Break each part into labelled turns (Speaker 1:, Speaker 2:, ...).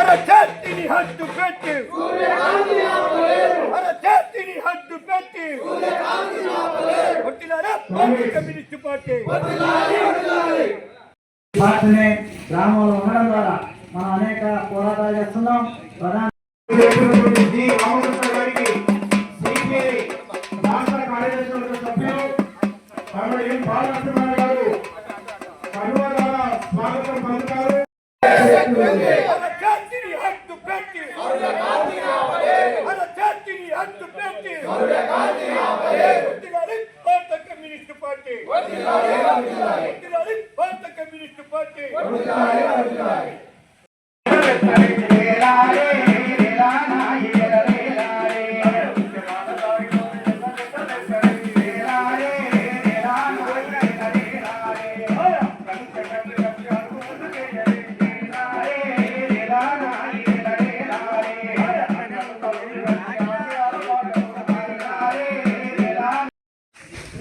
Speaker 1: అరచేతిని హద్దు పెట్టి. అరచేతిని హద్దు పెట్టి. కొట్టినారా పార్టీ కమ్యూనిస్ట్ పార్టీ
Speaker 2: పార్టీనే గ్రామంలో ఉండడం ద్వారా మనం అనేక పోరాటాలు చేస్తున్నాం. ప్రధాన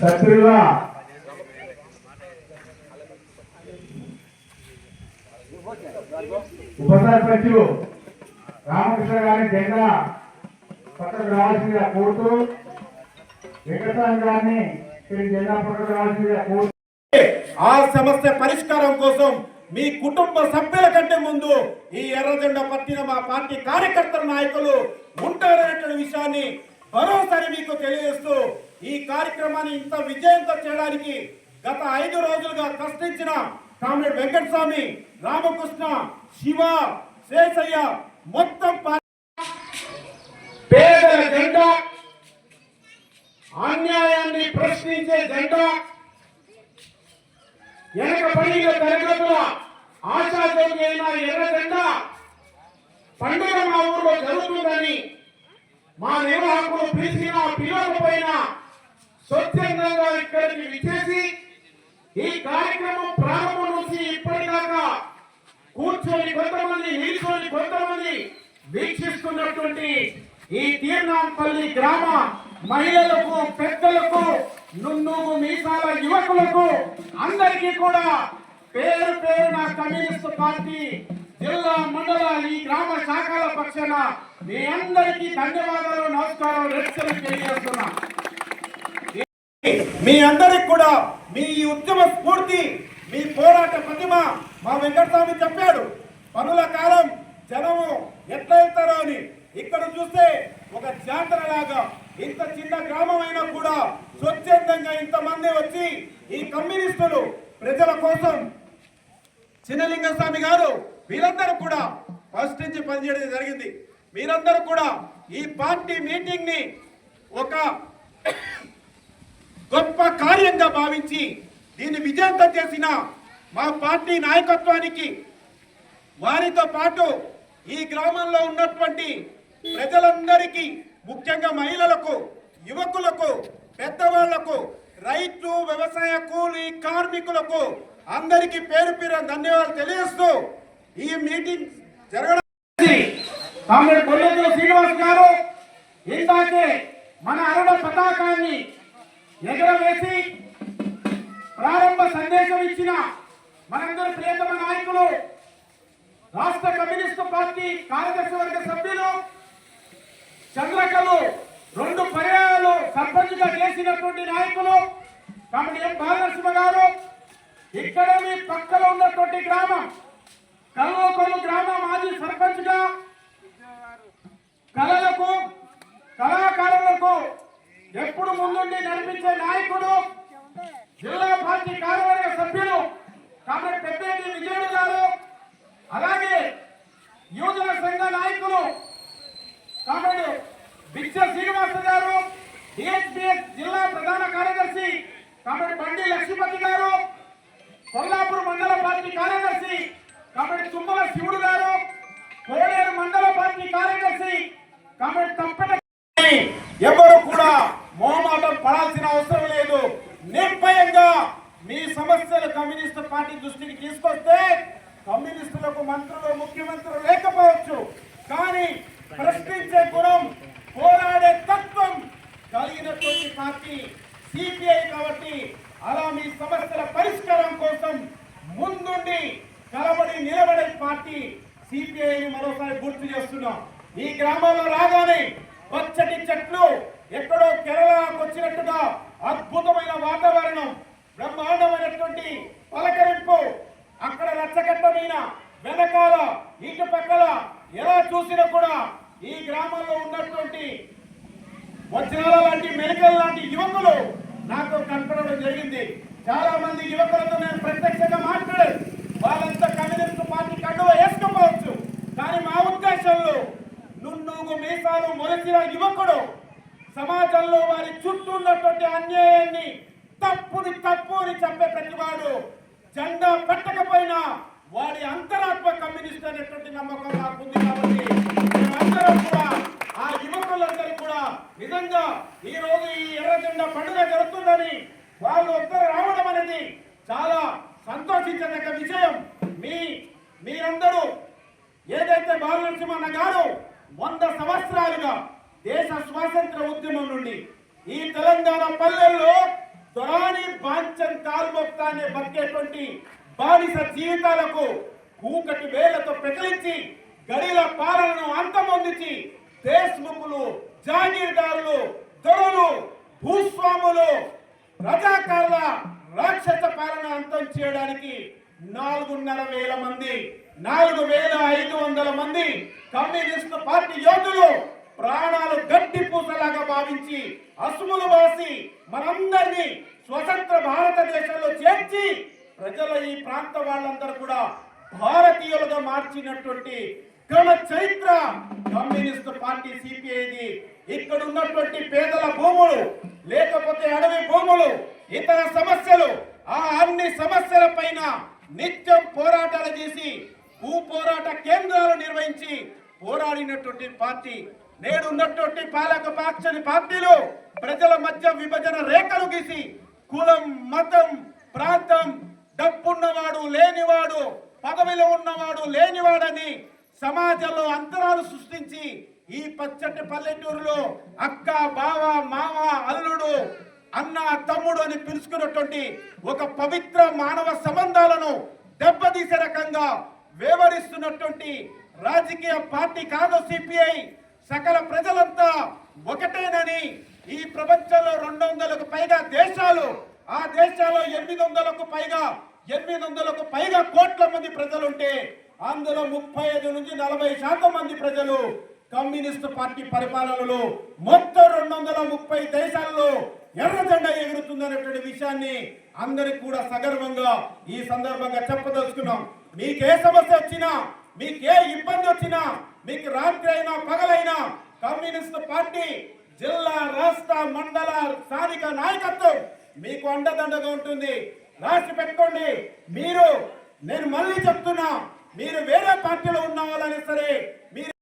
Speaker 2: సభ్యులుగా ఉప రామకృష్ణ గారి జెండా పక్కకు రావాల్సిందిగా కోరుతూ వెంకటస్వామి గారిని జెండా పక్కకు రావాల్సిందిగా కోరుతూ
Speaker 3: ఆ సమస్య పరిష్కారం కోసం మీ కుటుంబ సభ్యుల కంటే ముందు ఈ ఎర్రజెండ పట్టిన మా పార్టీ కార్యకర్తల నాయకులు ఉంటారనేటువంటి విషయాన్ని మరోసారి మీకు తెలియజేస్తూ ఈ కార్యక్రమాన్ని ఇంత విజయంతో చేయడానికి గత ఐదు రోజులుగా కష్టించిన కామ్రేడ్ వెంకటస్వామి రామకృష్ణ శివ శేషయ్య మొత్తం పేదల జెండా అన్యాయాన్ని ప్రశ్నించే జెండా వెనక పడిన తరగతుల ఆశాజ్యోతి అయిన ఎర్రజెండ పండుగ మా ఊర్లో జరుగుతుందని మా నిర్వాహకులు పిలిచినా పిలవకపోయినా స్వచ్ఛందంగా ఇక్కడికి విచ్చేసి ఈ కార్యక్రమం ప్రారంభం నుంచి ఇప్పటిదాకా కూర్చొని కొంతమంది నిల్చొని కొంతమంది వీక్షిస్తున్నటువంటి ఈ తీర్నాంపల్లి గ్రామ మహిళలకు పెద్దలకు నున్నుగు మీసాల యువకులకు అందరికీ కూడా పేరు పేరున కమ్యూనిస్ట్ పార్టీ జిల్లా మండల ఈ గ్రామ శాఖల పక్షాన మీ అందరికీ ధన్యవాదాలు నమస్కారం రెచ్చలు తెలియజేస్తున్నా మీ అందరికి కూడా మీ ఈ ఉద్యమ స్ఫూర్తి మీ పోరాట ప్రతిమ మా వెంకటస్వామి చెప్పాడు. పనుల కాలం జనము ఎట్లా వెళ్తారో అని. ఇక్కడ చూస్తే ఒక జాతర లాగా ఇంత చిన్న గ్రామం అయినా కూడా స్వచ్ఛందంగా ఇంతమంది వచ్చి ఈ కమ్యూనిస్టులు ప్రజల కోసం చిన్నలింగస్వామి గారు వీరందరూ కూడా ఫస్ట్ నుంచి పనిచేయడం జరిగింది. మీరందరూ కూడా ఈ పార్టీ మీటింగ్ని ఒక కార్యంగా భావించి దీన్ని విజయంతం చేసిన మా పార్టీ నాయకత్వానికి వారితో పాటు ఈ గ్రామంలో ఉన్నటువంటి ప్రజలందరికీ ముఖ్యంగా మహిళలకు యువకులకు పెద్దవాళ్ళకు రైతు వ్యవసాయ కూలీ కార్మికులకు అందరికీ పేరు పేరు ధన్యవాదాలు తెలియజేస్తూ ఈ మీటింగ్ జరగడం శ్రీనివాస్ గారు ఇందాకే మన అరుణ పతాకాన్ని ఎగరవేసి ప్రారంభ సందేశం ఇచ్చిన మనందరి ప్రియతమ నాయకులు రాష్ట్ర కమ్యూనిస్టు పార్టీ కార్యదర్శి వర్గ సభ్యులు చంద్రకలు రెండు పర్యాయాలు సర్పంచ్గా చేసినటువంటి నాయకులు కాబట్టి ఎం బాలనరసింహ గారు. ఇక్కడ మీ పక్కలో ఉన్నటువంటి గ్రామం కల్వకొల్లు గ్రామ మాజీ సర్పంచ్గా. కళలకు కళాకారులకు ఎప్పుడు ముందుండి నడిపించే నాయకుడు. జిల్లా పార్టీ కార్యవర్గ సభ్యులు కాబట్టి పెద్దేటి విజయుడు గారు అలాగే యువజన సంఘ నాయకులు కాబట్టి బిచ్చ శ్రీనివాస గారు డిఎస్పిఎస్ జిల్లా ప్రధాన కార్యదర్శి కాబట్టి బండి లక్ష్మీపతి గారు కొల్లాపూర్ మండల పార్టీ కార్యదర్శి కాబట్టి తుమ్మల శివుడు గారు కోడేరు మండల పార్టీ కార్యదర్శి కాబట్టి తప్పట ఎవరు కూడా పడాల్సిన అవసరం లేదు. నిర్భయంగా మీ సమస్యలు కమ్యూనిస్ట్ పార్టీ దృష్టికి తీసుకొస్తే కమ్యూనిస్టులకు మంత్రులు ముఖ్యమంత్రులు లేకపోవచ్చు. కానీ ప్రశ్నించే గుణం పోరాడే తత్వం కలిగినటువంటి పార్టీ సిపిఐ కాబట్టి అలా మీ సమస్యల పరిష్కారం కోసం ముందుండి కలబడి నిలబడే పార్టీ సిపిఐ మరోసారి గుర్తు చేస్తున్నాం. ఈ గ్రామంలో రాగానే పచ్చటి చెట్లు ఎక్కడో కేరళకు వచ్చినట్టుగా అద్భుతమైన వాతావరణం బ్రహ్మాండమైనటువంటి పలకరింపు అక్కడ రచ్చగట్టమైన వెనకాల ఇటు పక్కల ఎలా చూసినా కూడా ఈ గ్రామంలో ఉన్నటువంటి వజ్రాల లాంటి మెలికల లాంటి యువకులు నాకు కనపడడం జరిగింది. చాలా మంది యువకులతో నేను ప్రత్యక్షంగా మాట్లాడాను వాళ్ళంతా కమ్యూనిస్ట్ పార్టీ కండువ వేసుకోవచ్చు కానీ మా ఉద్దేశంలో నున్నూగు మీసాలు మొలిచిన యువకుడు సమాజంలో వారి చుట్టూ ఉన్నటువంటి అన్యాయాన్ని తప్పుని తప్పు అని చెప్పే ప్రతివాడు జెండా పెట్టకపోయినా వాడి అంతరాత్మ కమ్యూనిస్ట్ అనేటువంటి నమ్మకం నాకుంది కాబట్టి మేమందరం కూడా ఆ యువకులందరూ కూడా నిజంగా ఈ రోజు ఈ ఎర్ర జెండా పండుగ జరుగుతుందని వాళ్ళు ఒక్కరు రావడం అనేది చాలా సంతోషించదగ్గ విషయం. మీ మీరందరూ ఏదైతే బాలనరసింహన్న గారు వంద సంవత్సరాలుగా దేశ స్వాతంత్ర ఉద్యమం నుండి ఈ తెలంగాణ పల్లెల్లో దొరాని బాంచన్ కాల్మొక్తాన్ని బతికేటువంటి బానిస జీవితాలకు కూకటి వేలతో పెకలించి గడిల పాలనను అంతమొందించి దేశ్ముఖులు జాగీర్దారులు దొరలు భూస్వాములు రజాకారుల రాక్షస పాలన అంతం చేయడానికి నాలుగున్నర వేల మంది నాలుగు వేల ఐదు వందల మంది కమ్యూనిస్టు పార్టీ యోధులు ప్రాణాలు గట్టి పూసలాగా భావించి అసుములు వాసి మనందరినీ స్వతంత్ర భారతదేశంలో చేర్చి ప్రజల ఈ ప్రాంత వాళ్ళందరూ కూడా భారతీయులుగా మార్చినటువంటి ఘన చరిత్ర కమ్యూనిస్ట్ పార్టీ సిపిఐది. ఇక్కడ ఉన్నటువంటి పేదల భూములు లేకపోతే అడవి భూములు ఇతర సమస్యలు ఆ అన్ని సమస్యల పైన నిత్యం పోరాటాలు చేసి భూ పోరాట కేంద్రాలు నిర్వహించి పోరాడినటువంటి పార్టీ నేడు ఉన్నటువంటి పాలక పాక్షని పార్టీలు ప్రజల మధ్య విభజన రేఖలు గీసి కులం మతం ప్రాంతం డబ్బున్నవాడు లేనివాడు పదవిలో ఉన్నవాడు లేనివాడని సమాజంలో అంతరాలు సృష్టించి ఈ పచ్చటి పల్లెటూరులో అక్క బావ మామ అల్లుడు అన్న తమ్ముడు అని పిలుచుకున్నటువంటి ఒక పవిత్ర మానవ సంబంధాలను దెబ్బతీసే రకంగా వ్యవహరిస్తున్నటువంటి రాజకీయ పార్టీ కాదు సిపిఐ. సకల ప్రజలంతా ఒకటేనని ఈ ప్రపంచంలో రెండు వందలకు పైగా దేశాలు ఆ దేశాల్లో ఎనిమిది వందలకు పైగా ఎనిమిది వందలకు పైగా కోట్ల మంది ప్రజలుంటే అందులో ముప్పై ఐదు నుంచి నలభై శాతం మంది ప్రజలు కమ్యూనిస్ట్ పార్టీ పరిపాలనలో మొత్తం రెండు వందల ముప్పై దేశాల్లో ఎర్ర జెండా ఎగురుతుందనేటువంటి విషయాన్ని అందరికి కూడా సగర్వంగా ఈ సందర్భంగా చెప్పదలుచుకున్నాం. మీకు ఏ సమస్య వచ్చినా మీకు ఏ ఇబ్బంది వచ్చినా మీకు రాత్రి అయినా పగలైనా కమ్యూనిస్ట్ పార్టీ జిల్లా రాష్ట్ర మండల స్థానిక నాయకత్వం మీకు అండదండగా ఉంటుంది. రాసి పెట్టుకోండి. మీరు నేను మళ్ళీ చెప్తున్నా మీరు వేరే పార్టీలో ఉన్న వాళ్ళని సరే మీరు